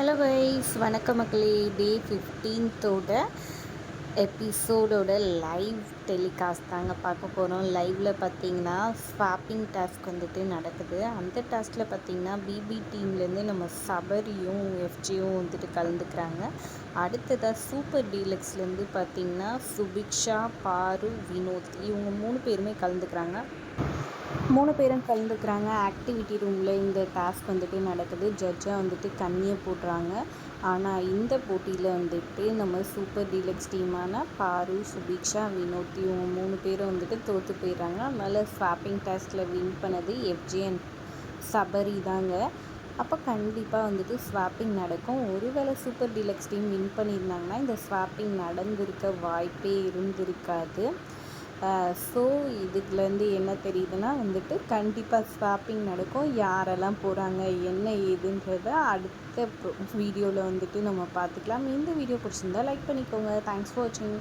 Hello wise வணக்க மக்களே. டே ஃபிஃப்டீன்த்தோட எபிசோடோட லைவ் டெலிகாஸ்ட் தாங்க பார்க்க போகிறோம் லைவில் பார்த்தீங்கன்னா ஸ்வாப்பிங் டாஸ்க் வந்துட்டு நடக்குது. அந்த டாஸ்கில் பார்த்தீங்கன்னா பிபி டீம்லேருந்து நம்ம சபரியும் எஃப்ஜியும் வந்துட்டு கலந்துக்கிறாங்க. அடுத்ததாக சூப்பர் டீலக்ஸ்லேருந்து பார்த்தீங்கன்னா சுபிக்ஷா பாரு வினோத் இவங்க மூணு பேருமே கலந்துக்கிறாங்க. மூணு பேரும் கலந்துக்கிறாங்க. ஆக்டிவிட்டி ரூமில் இந்த டாஸ்க் வந்துட்டு நடக்குது. ஜட்ஜாக வந்துட்டு கண்ணியை போடுறாங்க. ஆனால் இந்த போட்டியில் வந்துட்டு நம்ம சூப்பர் டீலக்ஸ் டீமான பாரு சுபிக்ஷா வினோத் இவங்க மூணு பேரும் வந்துட்டு தோற்று போயிடுறாங்க. அதனால் ஸ்வாப்பிங் டாஸ்கில் வின் பண்ணது எஃப்ஜிஎன் சபரி தாங்க. அப்போ கண்டிப்பாக வந்துட்டு ஸ்வாப்பிங் நடக்கும். ஒருவேளை சூப்பர் டீலக்ஸ் டீம் வின் பண்ணியிருந்தாங்கன்னா இந்த ஸ்வாப்பிங் நடந்திருக்க வாய்ப்பே இருந்திருக்காது. ஸோ இதுலேருந்து என்ன தெரியுதுன்னா வந்துட்டு கண்டிப்பாக ஸ்வாப்பிங் நடக்கும். யாரெல்லாம் போகிறாங்க என்ன ஏதுன்றத அடுத்த வீடியோவில் வந்துட்டு நம்ம பார்த்துக்கலாம் இந்த வீடியோ பிடிச்சிருந்தா லைக் பண்ணிக்கோங்க. தேங்க்ஸ் ஃபார் வாட்சிங்